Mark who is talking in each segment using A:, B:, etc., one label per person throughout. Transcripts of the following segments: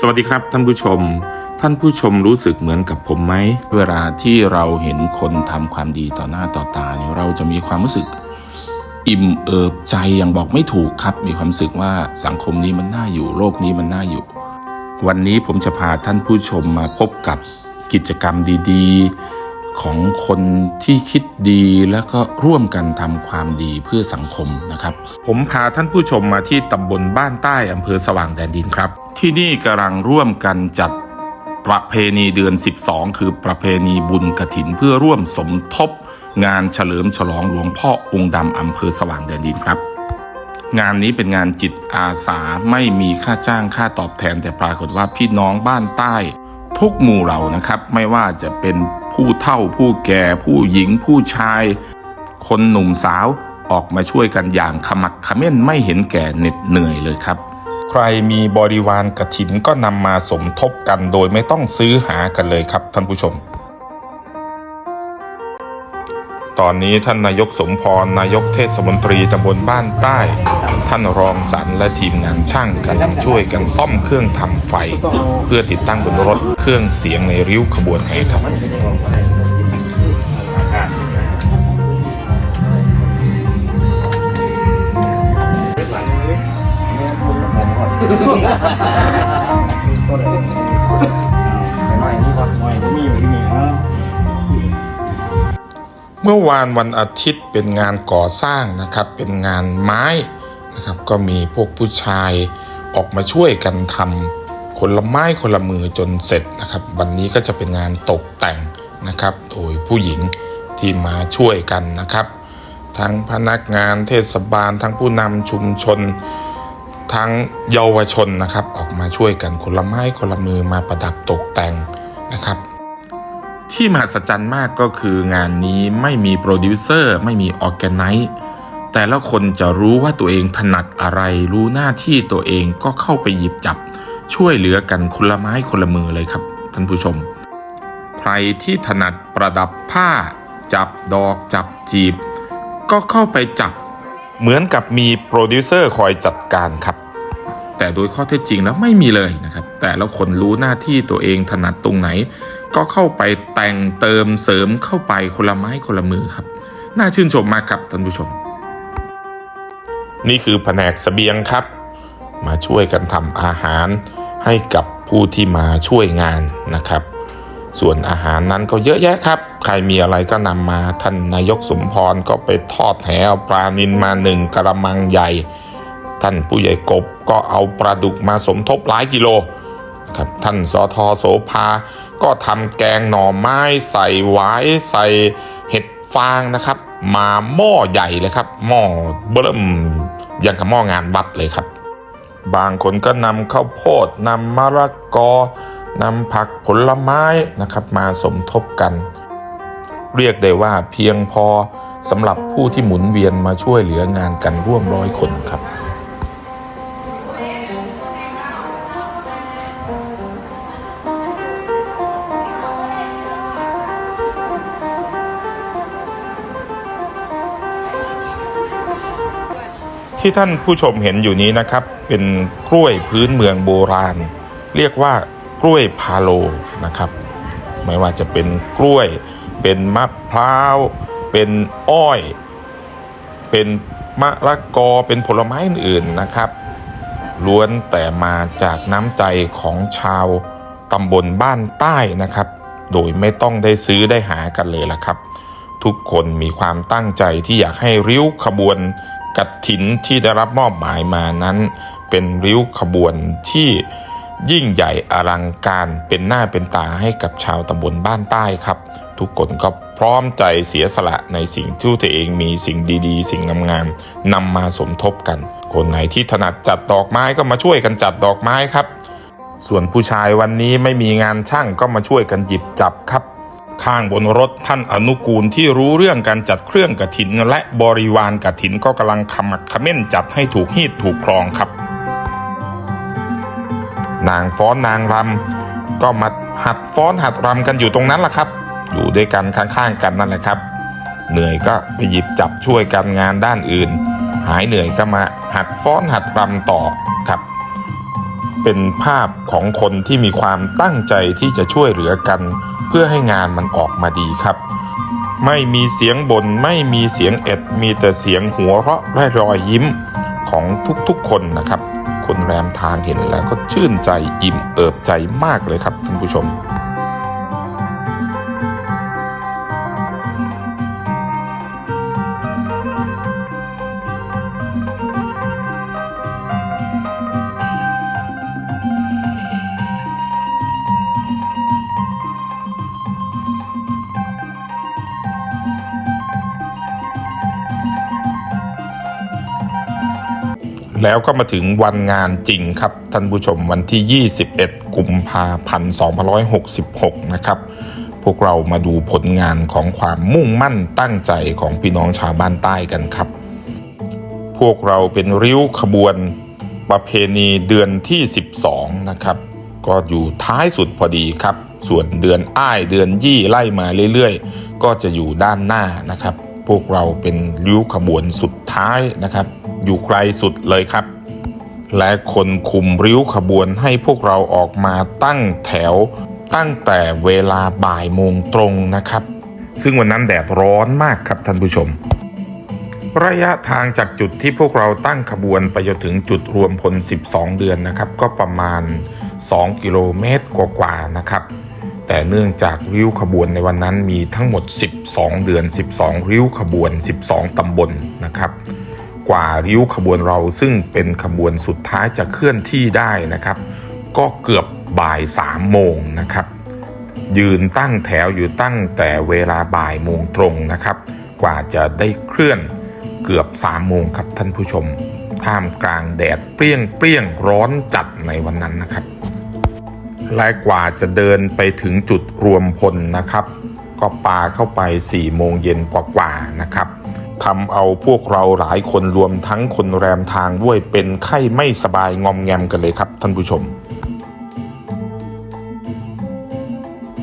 A: สวัสดีครับท่านผู้ชม ท่านผู้ชมรู้สึกเหมือนกับผมไหม เวลาที่เราเห็นคนทำความดีต่อหน้าต่อตาเนี่ยเราจะมีความรู้สึก อิ่มเอิบใจอย่างบอกไม่ถูกครับ มีความรู้สึกว่าสังคมนี้มันน่าอยู่โลกนี้มันน่าอยู่ วันนี้ผมจะพาท่านผู้ชมมาพบกับกิจกรรมดี ๆ ของคนที่คิดดีแล้วก็ร่วมกันทำความดีเพื่อสังคมนะครับ ผมพาท่านผู้ชมมาที่ตำบลบ้านใต้อำเภอสว่างแดนดินครับ ที่นี่กำลังร่วมกันจัดประเพณีเดือน 12 คือประเพณีบุญกฐินเพื่อร่วมสมทบ งานเฉลิมฉลองหลวงพ่อองค์ดำอำเภอสว่างแดนดินครับ งานนี้เป็นงานจิตอาสาไม่มีค่าจ้างค่าตอบแทนแต่ปรากฏว่าพี่น้องบ้านใต้ ทุกหมู่เหล่านะครับ ไม่ว่าจะเป็นผู้เฒ่าผู้แก่ผู้หญิงผู้ชาย คนหนุ่มสาวออกมาช่วยกันอย่างขมักขม้นไม่เห็นแก่เหน็ดเหนื่อยเลยครับ ใครมีบริวารกระถินก็นำมาสมทบกันโดยไม่ต้องซื้อหากันเลยครับท่านผู้ชม ตอนนี้ท่านนายกสมพร นายกเทศมนตรีตำบลบ้านใต้ ท่านรองสรรและทีมงานช่างกำลังช่วยกันซ่อมเครื่องทำไฟ เพื่อติดตั้งบนรถเครื่องเสียงในริ้วขบวนแห่ครับเมื่อวานวันอาทิตย์เป็นงานก่อสร้างนะครับ เป็นงานไม้นะครับ ก็มีพวกผู้ชายออกมาช่วยกันทำคนละไม้คนละมือจนเสร็จนะครับ วันนี้ก็จะเป็นงานตกแต่งนะครับโดยผู้หญิงที่มาช่วยกันนะครับ ทั้งพนักงานเทศบาล ทั้งผู้นำชุมชน ทั้งเยาวชนนะครับ ออกมาช่วยกันคนละไม้คนละมือมาประดับตกแต่งนะครับ ที่มหัศจรรย์มากก็คืองานนี้ไม่มีโปรดิวเซอร์ไม่มีออแกไนซ์แต่ละคนจะรู้ว่าตัวเองถนัดอะไร รู้หน้าที่ตัวเองก็เข้าไปหยิบจับ ช่วยเหลือกันคนละไม้คนละมือเลยครับ ท่านผู้ชม ใครที่ถนัดประดับผ้า จับดอกจับจีบ ก็เข้าไปจับ เหมือนกับมีโปรดิวเซอร์คอยจัดการครับ แต่โดยข้อเท็จจริงแล้วไม่มีเลยนะครับ แต่ละคนรู้หน้าที่ตัวเองถนัดตรงไหน ก็เข้าไปแต่งเติมเสริมเข้าไปคนละไม้คนละมือครับ น่าชื่นชมมากครับท่านผู้ชม นี่คือแผนกเสบียงครับ มาช่วยกันทำอาหารให้กับผู้ที่มาช่วยงานนะครับ ส่วนอาหารนั้นก็เยอะแยะครับ ใครมีอะไรก็นำมาท่านนายกสมพรก็ไปทอดแหเอาปลานินมาหนึ่งกระมังใหญ่ ท่านผู้ใหญ่กบก็เอาปลาดุกมาสมทบหลายกิโลครับท่านสอทอโสภา ก็ทำแกงหน่อไม้ใส่หวายใส่เห็ดฟางนะครับ มาหม้อใหญ่เลยครับ หม้อเบิ่มยังกับหม้องานวัดเลยครับ บางคนก็นำข้าวโพดนำมะละกอนำผักผลไม้นะครับ มาสมทบกัน เรียกได้ว่าเพียงพอสำหรับผู้ที่หมุนเวียนมาช่วยเหลืองานกันร่วมร้อยคนครับ ที่ท่านผู้ชมเห็นอยู่นี้นะครับ เป็นกล้วยพื้นเมืองโบราณ เรียกว่ากล้วยพาโลนะครับไม่ว่าจะเป็นกล้วย เป็นมะพร้าว เป็นอ้อย เป็นมะละกอเป็นผลไม้อื่นๆนะครับ ล้วนแต่มาจากน้ำใจของชาวตำบลบ้านใต้นะครับ โดยไม่ต้องได้ซื้อได้หากันเลยล่ะครับ ทุกคนมีความตั้งใจที่อยากให้ริ้วขบวน กัดถินที่ได้รับมอบหมายมานั้น เป็นริ้วขบวนที่ยิ่งใหญ่อลังการเป็นหน้าเป็นตาให้กับชาวตำบลบ้านใต้ครับ ทุกคนก็พร้อมใจเสียสละในสิ่งที่ตัวเองมีสิ่งดีๆ สิ่งงามๆนำมาสมทบกัน คนไหนที่ถนัดจัดดอกไม้ก็มาช่วยกันจัดดอกไม้ครับ ส่วนผู้ชายวันนี้ไม่มีงานช่างก็มาช่วยกันหยิบจับครับ ข้างบนรถท่านอนุกูลที่รู้เรื่องการจัดเครื่องกระถิน และบริวารกระถินก็กำลังขมักขม้นจัดให้ถูกฮีดถูกครองครับ นางฟ้อนนางรำก็มาหัดฟ้อนหัดรำกันอยู่ตรงนั้นแหละครับ อยู่ด้วยกันข้างๆกันนั่นแหละครับ เหนื่อยก็ไปหยิบจับช่วยกันงานด้านอื่น หายเหนื่อยก็มาหัดฟ้อนหัดรำต่อครับเป็นภาพของคนที่มีความตั้งใจที่จะช่วยเหลือกัน เพื่อให้งานมันออกมาดีครับ ไม่มีเสียงบน่นไม่มีเสียงเอ็ด มีแต่เสียงหัวเราะและรอยยิ้มของทุกๆคนนะครับ คนแรมทางเห็นแล้วก็ชื่นใจอิ่มเอิบใจมากเลยครับท่านผู้ชม แล้วก็มาถึงวันงานจริงครับ ท่านผู้ชมวันที่ 21 กุมภาพันธ์2566 นะครับ พวกเรามาดูผลงานของความมุ่งมั่นตั้งใจของพี่น้องชาวบ้านใต้กันครับ พวกเราเป็นริ้วขบวนประเพณีเดือนที่ 12 นะครับ ก็อยู่ท้ายสุดพอดีครับ ส่วนเดือนอ้ายเดือนยี่ไล่มาเรื่อยๆ ก็จะอยู่ด้านหน้านะครับ พวกเราเป็นริ้วขบวนสุดท้ายนะครับ อยู่ไกลสุดเลยครับ และคนคุมริ้วขบวนให้พวกเราออกมาตั้งแถวตั้งแต่เวลาบ่ายโมงตรงนะครับ ซึ่งวันนั้นแดดร้อนมากครับท่านผู้ชม ระยะทางจากจุดที่พวกเราตั้งขบวนไปจนถึงจุดรวมพล 12 เดือนนะครับ ก็ประมาณ 2 กิโลเมตรกว่าๆนะครับ แต่เนื่องจากริ้วขบวนในวันนั้นมีทั้งหมด 12 เดือน 12 ริ้วขบวน 12 ตำบลนะครับ กว่าริ้วขบวนเราซึ่งเป็นขบวนสุดท้ายจะเคลื่อนที่ได้นะครับ ก็เกือบบ่ายสามโมงนะครับ ยืนตั้งแถวอยู่ตั้งแต่เวลาบ่ายโมงตรงนะครับ กว่าจะได้เคลื่อนเกือบสามโมงครับท่านผู้ชม ท่ามกลางแดดเปรี้ยงเปรี้ยงร้อนจัดในวันนั้นนะครับ และกว่าจะเดินไปถึงจุดรวมพลนะครับ ก็ปาเข้าไป4ี่โมงเย็นกว่าๆนะครับทำเอาพวกเราหลายคนรวมทั้งคนแรมทางด้วยเป็นไข้ไม่สบายงอมแงมกันเลยครับท่านผู้ชม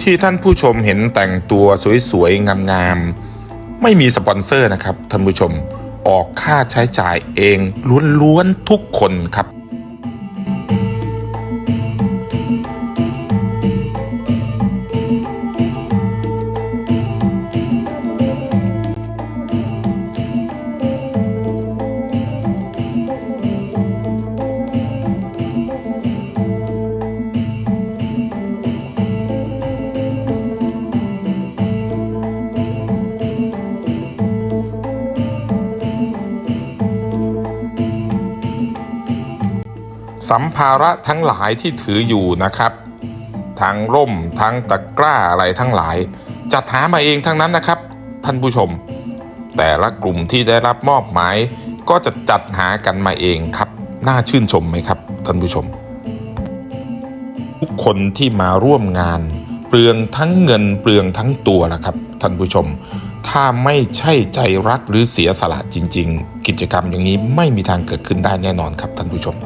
A: ที่ท่านผู้ชมเห็นแต่งตัวสวยๆ งามๆ ไม่มีสปอนเซอร์นะครับท่านผู้ชมออกค่าใช้จ่ายเองล้วนๆทุกคนครับ สัมภาระทั้งหลายที่ถืออยู่นะครับ ทั้งร่มทั้งตะกร้าอะไรทั้งหลาย จัดหามาเองทั้งนั้นนะครับ ท่านผู้ชม แต่ละกลุ่มที่ได้รับมอบหมาย ก็จะจัดหากันมาเองครับ น่าชื่นชมไหมครับ ท่านผู้ชม ทุกคนที่มาร่วมงาน เปลืองทั้งเงินเปลืองทั้งตัวนะครับ ท่านผู้ชม ถ้าไม่ใช่ใจรักหรือเสียสละจริง ๆ กิจกรรมอย่างนี้ไม่มีทางเกิดขึ้นได้แน่นอนครับท่านผู้ชม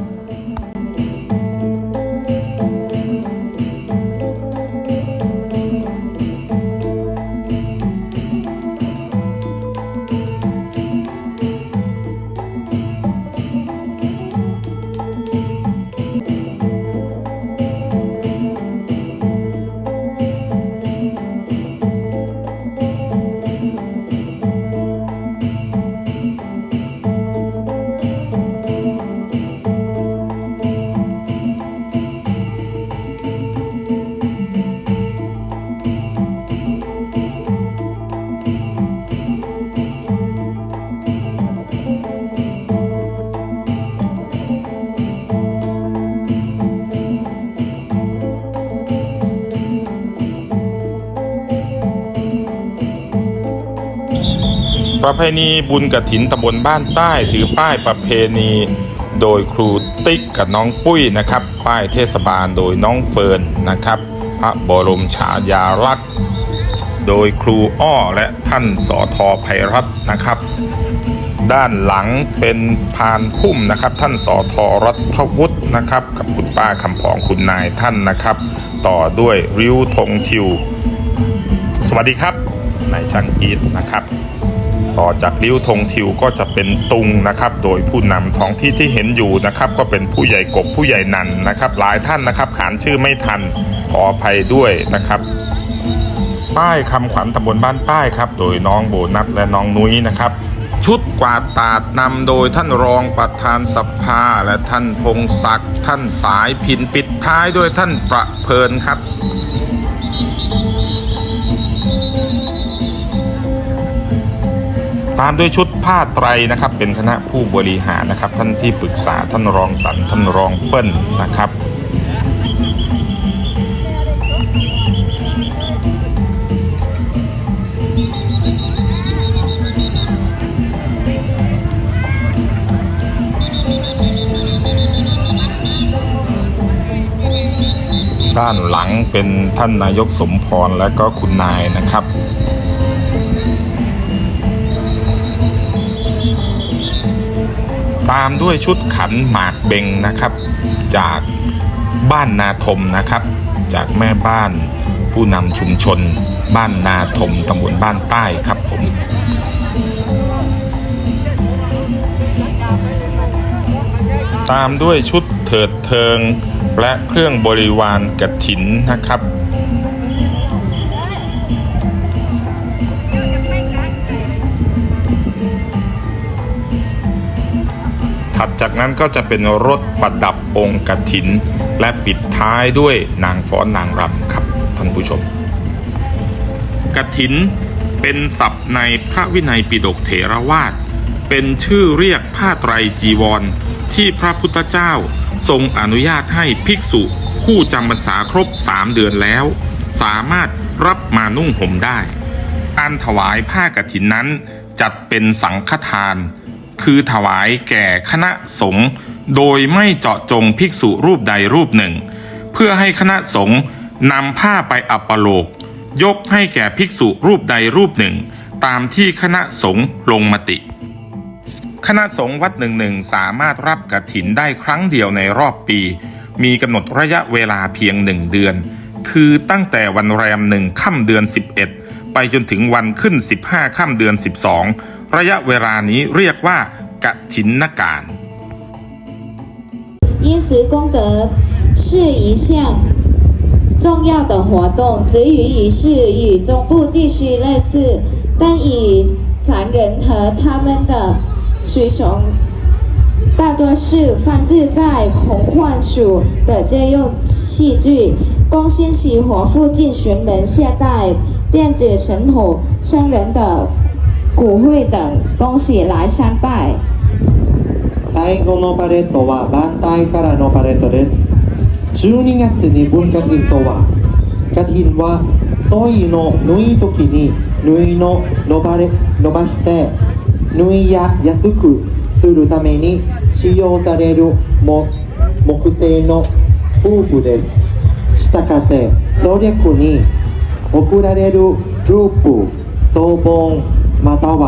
A: ประเพณีบุญกระถินตำบลบ้านใต้ถือป้ายประเพณี โดยครูติ๊กกับน้องปุ้ยนะครับ ป้ายเทศบาลโดยน้องเฟิร์นนะครับ พระบรมฉายาลักษณ์โดยครูอ้อและท่านสอทอไพรัตน์นะครับ ด้านหลังเป็นพานพุ่มนะครับ ท่านสอทอรัฐวุฒินะครับ กับคุณป้าคำผองคุณนายท่านนะครับ ต่อด้วยริ้วธงทิว สวัสดีครับนายช่างอีทนะครับ ต่อจากริ้วธงทิวก็จะเป็นตุงนะครับ โดยผู้นำท้องที่ที่เห็นอยู่นะครับ ก็เป็นผู้ใหญ่กบผู้ใหญ่นันนะครับ หลายท่านนะครับขานชื่อไม่ทันขออภัยด้วยนะครับป้ายคำขวัญตำบลบ้านป้ายครับ โดยน้องโบนัสและน้องนุ้ยนะครับ ชุดกวาดตาดนำโดยท่านรองประธานสภา และท่านพงศักดิ์ท่านสายพินปิดท้ายด้วยท่านประเพลินครับ ตามด้วยชุดผ้าไตรนะครับ เป็นคณะผู้บริหารนะครับ ท่านที่ปรึกษาท่านรองสันท่านรองเปิ้ลนะครับด้านหลังเป็นท่านนายกสมพรและก็คุณนายนะครับ ตามด้วยชุดขันหมากเบงนะครับ จากบ้านนาทมนะครับ จากแม่บ้านผู้นำชุมชน บ้านนาทมตำบลบ้านใต้ครับผมตามด้วยชุดเถิดเทิงและเครื่องบริวารกฐินนะครับ ถัดจากนั้นก็จะเป็นรถประดับองค์กฐิน และปิดท้ายด้วยนางฟ้อนนางรำครับท่านผู้ชมกฐินเป็นศัพท์ในพระวินัยปิฎกเถรวาทเป็นชื่อเรียกผ้าไตรจีวร ที่พระพุทธเจ้าทรงอนุญาตให้ภิกษุผู้จำพรรษาครบสามเดือนแล้ว สามารถรับมานุ่งห่มได้ การถวายผ้ากฐินนั้นจัดเป็นสังฆทาน คือถวายแก่คณะสงฆ์โดยไม่เจาะจงภิกษุรูปใดรูปหนึ่ง เพื่อให้คณะสงฆ์นำผ้าไปอัปโลก ยกให้แก่ภิกษุรูปใดรูปหนึ่ง ตามที่คณะสงฆ์ลงมติ คณะสงฆ์วัดหนึ่งหนึ่งสามารถรับกฐินได้ครั้งเดียวในรอบปี มีกำหนดระยะเวลาเพียงหนึ่งเดือน คือตั้งแต่วันแรมหนึ่งค่ำเดือน 11 ไปจนถึงวันขึ้น 15 ค่ำเดือน 12 ระยะเวลานี้เรียกว่ากฐินนการ
B: 因此，功德是一项重要的活动。子语仪式与中部地区类似，但以残人和他们的随从大多是放置在红幻鼠的家用器具，供新喜活附近巡门携带电子神土、僧人的 骨灰等东西来参拜。
C: 最後のパレットは万代からのパレットです12月に文化品とは化品はソイの縫い時に縫いの伸ばれ伸ばして縫いや安くするために使用されるも木製のフープですしたがって省略に送られるループ総本または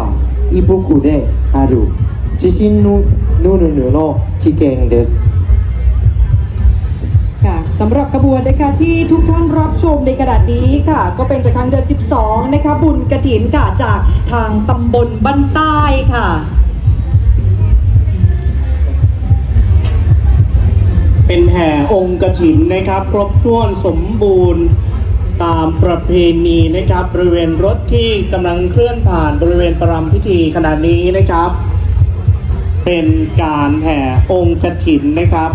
C: 衣服である自信ぬぬぬぬの危険です
D: ค่ะสำหรับกระบวนนะคะที่ทุกท่านรับชมในขณะนี้ค่ะ ก็เป็นจากทางเดือน 12 นะคะบุญกระถินค่ะจากทางตำบลบ้านใต้ค่ะ
E: เป็นแห่องค์กถินนะครับ ครบถ้วนสมบูรณ์ ตามประเพณีนะครับ บริเวณรถที่กำลังเคลื่อนผ่านบริเวณประรำพิธีขณะนี้นะครับ เป็นการแห่องค์กถินนะครับ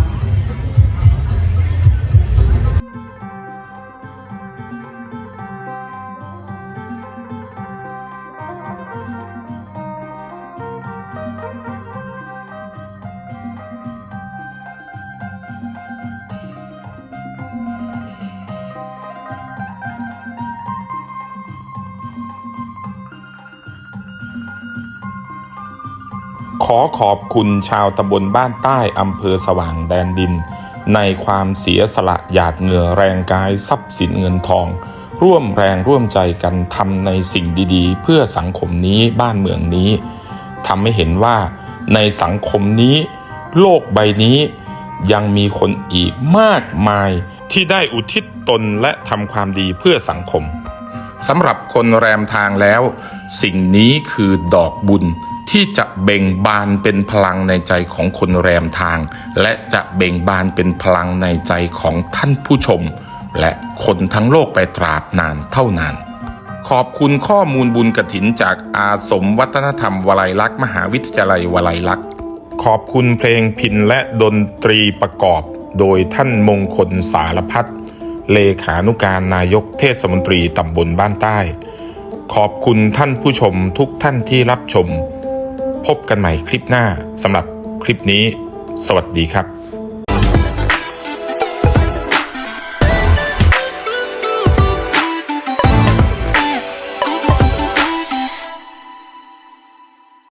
A: ขอขอบคุณชาวตำบลบ้านใต้อำเภอสว่างแดนดิน ในความเสียสละหยาดเหงื่อแรงกายทรัพย์สินเงินทอง ร่วมแรงร่วมใจกันทำในสิ่งดีๆ เพื่อสังคมนี้บ้านเมืองนี้ทำให้เห็นว่าในสังคมนี้ โลกใบนี้ยังมีคนอีกมากมายที่ได้อุทิศตนและทำความดีเพื่อสังคมสำหรับคนแรมทางแล้ว สิ่งนี้คือดอกบุญ ที่จะเบ่งบานเป็นพลังในใจของคนแรมทาง และจะเบ่งบานเป็นพลังในใจของท่านผู้ชม และคนทั้งโลกไปตราบนานเท่านาน ขอบคุณข้อมูลบุญกระถินจากอาสมวัฒนธรรมวลัยลักษณ์มหาวิทยาลัยวลัยลักษณ์ขอบคุณเพลงพินและดนตรีประกอบ โดยท่านมงคลสารพัฒเลขานุการนายกเทศมนตรีตำบลบ้านใต้ ขอบคุณท่านผู้ชมทุกท่านที่รับชม พบกันใหม่คลิปหน้าสำหรับคลิปนี้ สวัสดีครับ